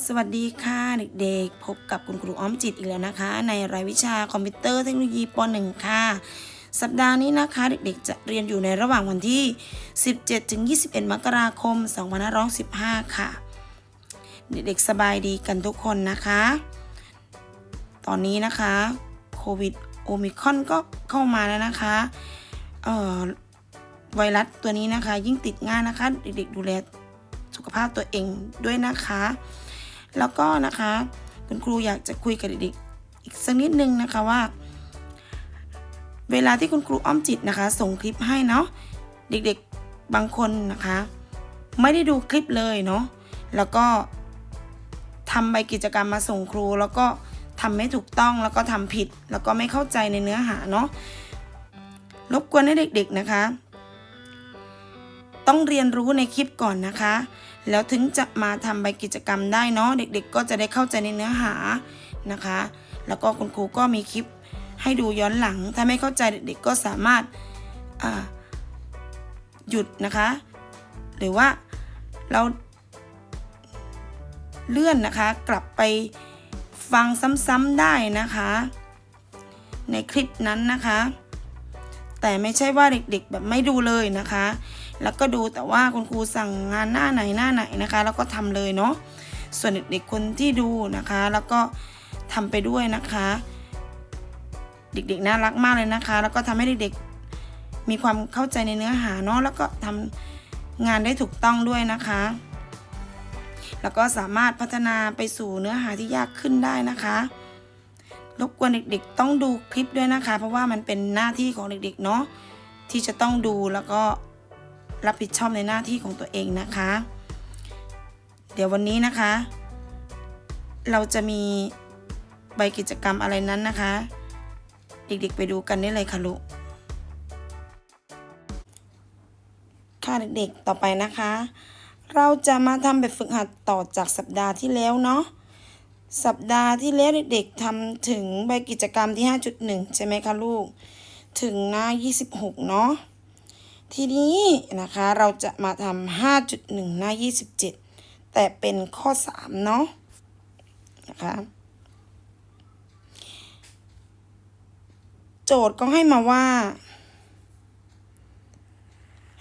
สวัสดีค่ะเด็กๆ พบกับคุณครูอ้อมจิตอีกแล้วนะคะ ในรายวิชาคอมพิวเตอร์เทคโนโลยีป .1 ค่ะ สัปดาห์นี้นะคะเด็กๆ จะเรียนอยู่ในระหว่างวันที่ 17-21 มกราคม 2515 ค่ะ เด็กๆ สบายดีกันทุกคนนะคะ ตอนนี้นะคะโควิดโอมิคอนก็เข้ามาแล้วนะคะเอ่อไวรัสตัวนี้นะคะ ยิ่งติดง่ายนะคะ เด็กๆ ดูแลสุขภาพตัวเองด้วยนะคะ แล้วก็นะคะคุณครูอยากจะคุยกับเด็กๆอีกสักนิดนึงนะคะว่า เวลาที่คุณครูอ้อมจิตนะคะ ส่งคลิปให้เนาะเด็กๆบางคนนะคะ ไม่ได้ดูคลิปเลยเนาะแล้วก็ทำใบกิจกรรมมาส่งครู แล้วก็ทำไม่ถูกต้องแล้วก็ทำผิด แล้วก็ไม่เข้าใจในเนื้อหาเนาะรบกวนให้เด็กๆนะคะ ต้องเรียนรู้ในคลิปก่อนนะคะ แล้วถึงจะมาทำใบกิจกรรมได้เนาะเด็กๆ ก็จะได้เข้าใจในเนื้อหานะคะ แล้วก็คุณครูก็มีคลิปให้ดูย้อนหลัง ถ้าไม่เข้าใจเด็กๆ ก็สามารถหยุดนะคะ หรือว่าเราเลื่อนนะคะ กลับไปฟังซ้ำๆได้นะคะ ในคลิปนั้นนะคะ แต่ไม่ใช่ว่าเด็กๆ แบบไม่ดูเลยนะคะ แล้วก็ดูแต่ว่าคุณครูสั่งงานหน้าไหนหน้าไหนนะคะ แล้วก็ทำเลยเนาะส่วนเด็กๆคนที่ดูนะคะ แล้วก็ทำไปด้วยนะคะ เด็กๆน่ารักมากเลยนะคะ แล้วก็ทำให้เด็กๆมีความเข้าใจในเนื้อหาเนาะแล้วก็ทำงานได้ถูกต้องด้วยนะคะ แล้วก็สามารถพัฒนาไปสู่เนื้อหาที่ยากขึ้นได้นะคะรบกวนเด็กๆ ต้องดูคลิปด้วยนะคะ เพราะว่ามันเป็นหน้าที่ของเด็กๆเนาะที่จะต้องดูแล้วก็ รับผิดชอบในหน้าที่ของตัวเองนะคะ เดี๋ยววันนี้นะคะ เราจะมีใบกิจกรรมอะไรนั้นนะคะ เด็กๆไปดูกันได้เลยค่ะลูกค่ะเด็กๆต่อไปนะคะ เราจะมาทำแบบฝึกหัดต่อจากสัปดาห์ที่แล้วเนาะสัปดาห์ที่แล้วเด็กๆทำถึงใบกิจกรรมที่ 5.1 ใช่ไหมคะลูก ถึงหน้า 26 เนาะ ทีนี้นะคะเราจะมาทำ5.1 หน้า 27 แต่เป็นข้อ 3 เนาะนะคะโจทย์ก็ให้มาว่า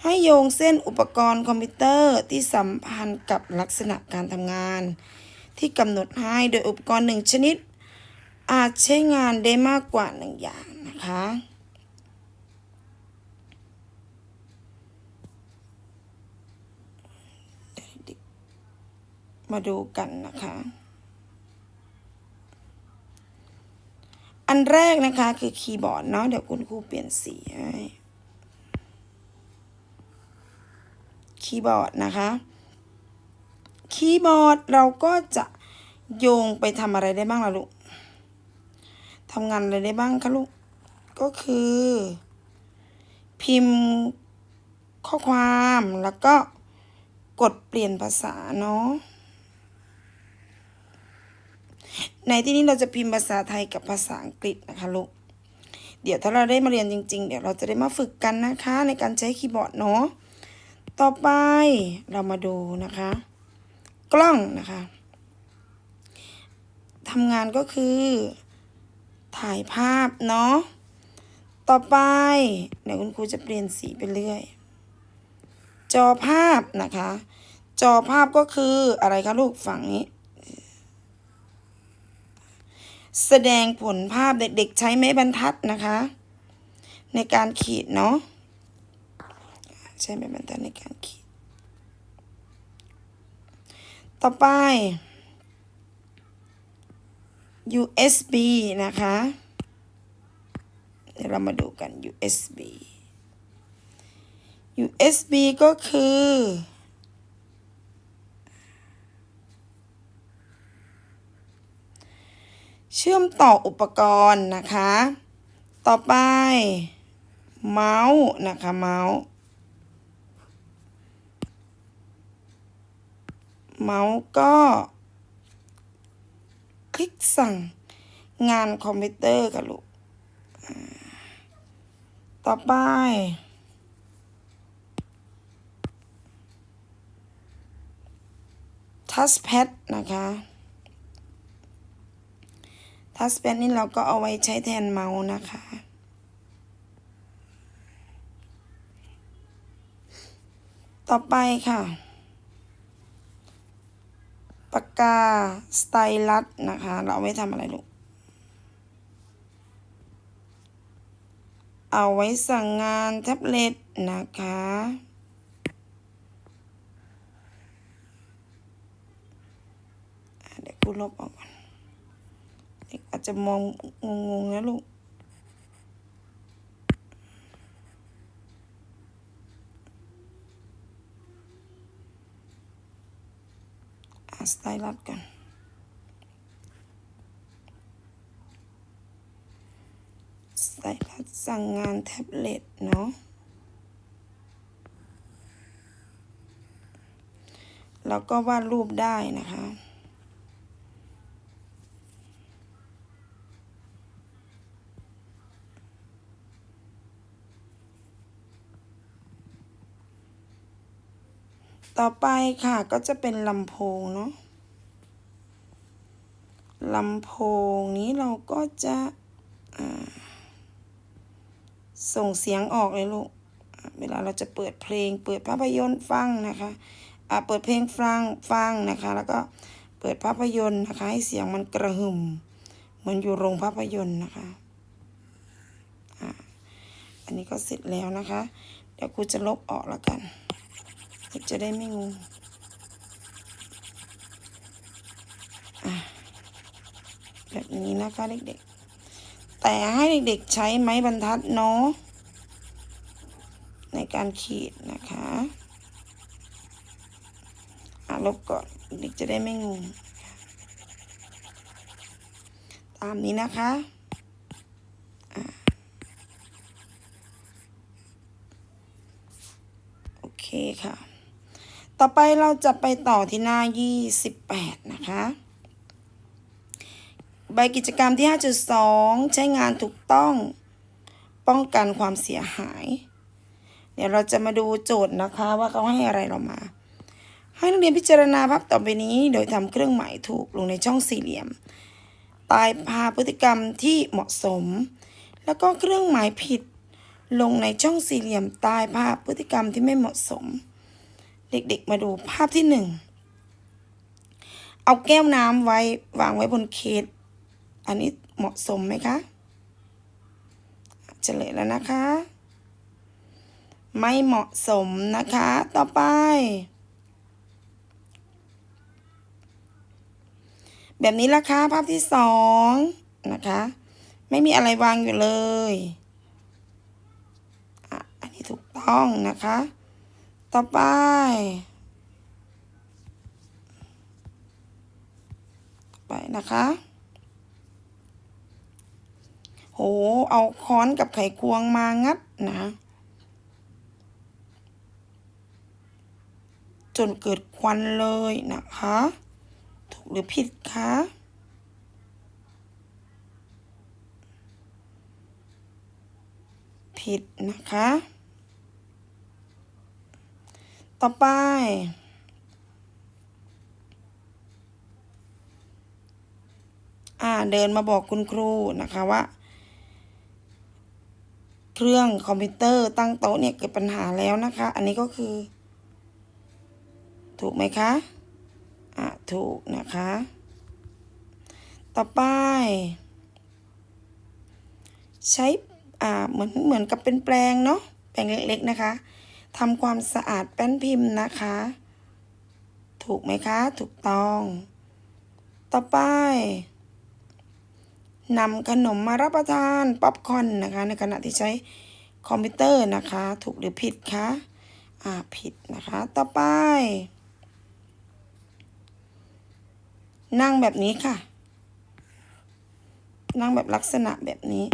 ให้โยงเส้นอุปกรณ์คอมพิวเตอร์ที่สัมพันธ์กับลักษณะการทำงาน ที่กำหนดให้โดยอุปกรณ์หนึ่งชนิด อาจใช้งานได้มากกว่าหนึ่งอย่างนะคะ มาดูกันนะคะ อันแรกนะคะคือคีย์บอร์ดเนาะเดี๋ยวคุณครูเปลี่ยนสีให้คีย์บอร์ดนะคะ คีย์บอร์ดเราก็จะโยงไปทำอะไรได้บ้างล่ะลูกทำงานอะไรได้บ้างคะลูก ก็คือ พิมพ์ข้อความแล้วก็กดเปลี่ยนภาษาเนาะ ในที่นี้เราจะพิมพ์ภาษาไทยกับภาษาอังกฤษนะคะลูก เดี๋ยวถ้าเราได้มาเรียนจริง ๆ เดี๋ยวเราจะได้มาฝึกกันนะคะ ในการใช้คีย์บอร์ดเนาะ ต่อไปเรามาดูนะคะ กล้องนะคะทำงานก็คือ ถ่ายภาพเนาะ ต่อไปเดี๋ยวคุณครูจะเปลี่ยนสีไปเรื่อย จอภาพนะคะ จอภาพก็คืออะไรคะลูกฝั่งนี้ แสดงผลภาพเด็กๆ ใช้ไม้บรรทัดนะคะ ในการขีดเนาะใช้ไม้บรรทัดในการขีด ต่อไป USB นะคะเดี๋ยวเรามาดูกัน USB USB ก็คือ เชื่อมต่ออุปกรณ์นะคะ ต่อไป เมาส์นะคะเมาส์เมาส์ก็ คลิกสั่งงานคอมพิวเตอร์กับลูก ต่อไปจ touchpad นะคะ touchpad นี่เราก็เอาไว้ใช้แทนเมาส์นะคะ ต่อไปค่ะ ปากกาสไตลัสนะคะ เราเอาไว้ทำอะไรลูก เอาไว้สั่งงานแท็บเล็ตนะคะอะเดี๋ยวกูลบออกก่อน เด็กอาจจะมองงงๆนะลูกอะสไตลัสก่อนสไตลัสสั่งงานแท็บเล็ตเนาะแล้วก็วาดรูปได้นะคะ ต่อไปค่ะก็จะเป็นลำโพงเนาะลำโพงนี้เราก็จะส่งเสียงออกเลยลูก เวลาเราจะเปิดเพลง เปิดภาพยนตร์ฟังนะคะเปิดเพลงฟังฟังนะคะ แล้วก็เปิดภาพยนตร์นะคะ ให้เสียงมันกระหึ่มเหมือนอยู่โรงภาพยนตร์นะคะอันนี้ก็เสร็จแล้วนะคะ เดี๋ยวครูจะลบออกแล้วกัน กจะได้ไม่งงแบบนี้นะคะเด็กๆ แต่ให้เด็กๆใช้ไม้บรรทัดเนาะในการขีดนะคะอะลบก่อนเด็กจะได้ไม่งง ตามนี้นะคะโอเคค่ะ ต่อไปเราจะไปต่อที่หน้า 28 นะคะ ใบกิจกรรมที่ 5.2 ใช้งานถูกต้องป้องกันความเสียหาย เดี๋ยวเราจะมาดูโจทย์นะคะว่าเขาให้อะไรเรามา ให้นักเรียนพิจารณาภาพต่อไปนี้ โดยทำเครื่องหมายถูกลงในช่องสี่เหลี่ยมตายพาพฤติกรรมที่เหมาะสม แล้วก็เครื่องหมายผิดลงในช่องสี่เหลี่ยมตายภาพพฤติกรรมที่ไม่เหมาะสม เด็กๆมาดูภาพที่หนึ่ง เอาแก้วน้ำไว้วางไว้บนเคสอันนี้เหมาะสมไหมคะเฉลยแล้วนะคะ ไม่เหมาะสมนะคะ ต่อไป แบบนี้ละคะภาพที่สองนะคะ ไม่มีอะไรวางอยู่เลยอะอันนี้ถูกต้องนะคะ ต่อไป ไปนะคะ โห เอาค้อนกับไขควงมางัดนะ จนเกิดควันเลยนะคะ ถูกหรือผิดคะผิดนะคะ ต่อไป อ่าเดินมาบอกคุณครูนะคะว่า เครื่องคอมพิวเตอร์ตั้งโต๊ะเนี่ยเกิดปัญหาแล้วนะคะ อันนี้ก็คือ ถูกไหมคะ อะถูกนะคะ ต่อไป ใช้ อ่าเหมือนเหมือนกับเป็นแปรงเนาะแปรงเล็กๆนะคะ ทำความสะอาดแป้นพิมพ์นะคะ ถูกไหมคะ ถูกต้อง ต่อไปนำขนมมารับประทานป๊อปคอนนะคะ ในขณะที่ใช้คอมพิวเตอร์นะคะ ถูกหรือผิดคะอ่าผิดนะคะ ต่อไป นั่งแบบนี้ค่ะ นั่งแบบลักษณะแบบนี้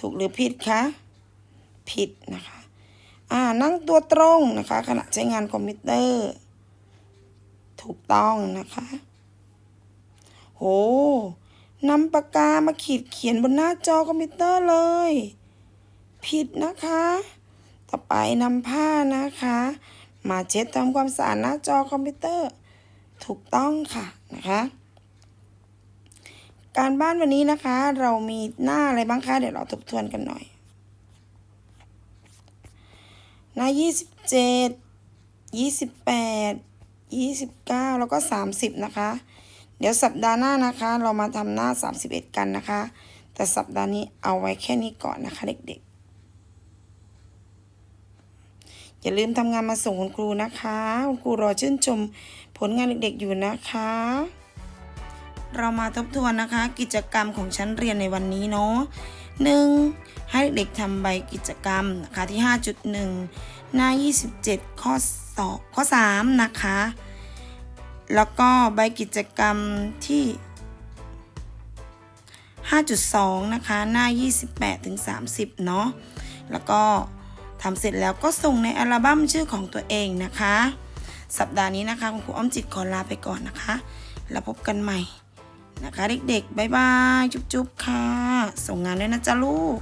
ถูกหรือผิดคะ ผิดนะคะอ่านั่งตัวตรงนะคะ ขณะใช้งานคอมพิวเตอร์ ถูกต้องนะคะโหนำปากกามาขีดเขียนบนหน้าจอคอมพิวเตอร์เลย ผิดนะคะ ต่อไปนำผ้านะคะ มาเช็ดทำความสะอาดหน้าจอคอมพิวเตอร์ ถูกต้องค่ะนะคะ การบ้านวันนี้นะคะ เรามีหน้าอะไรบ้างคะ เดี๋ยวเราทบทวนกันหน่อย หน้า27 28 29แล้วก็30นะคะ เดี๋ยวสัปดาห์หน้านะคะ เรามาทำหน้า31กันนะคะ แต่สัปดาห์นี้เอาไว้แค่นี้ก่อนนะคะ เด็กๆ อย่าลืมทำงานมาส่งคุณครูนะคะ คุณครูรอชื่นชมผลงานเด็กๆอยู่นะคะ เรามาทบทวนนะคะกิจกรรมของชั้นเรียนในวันนี้เนาะหนึ่งให้เด็กทำใบกิจกรรมนะคะที่ 5.1 หน้า 27 ข้อ2ข้อ 3 นะคะ แล้วก็ใบกิจกรรมที่ 5.2 นะคะ หน้า 28ถึง30 เนาะแล้วก็ทำเสร็จแล้วก็ส่งในอัลบั้มชื่อของตัวเองนะคะ สัปดาห์นี้นะคะ คุณครูอ้อมจิตขอลาไปก่อนนะคะ แล้วพบกันใหม่ นะคะเด็กๆ บ๊ายบาย จุ๊บๆ ค่ะ ส่งงานด้วยนะจ๊ะลูก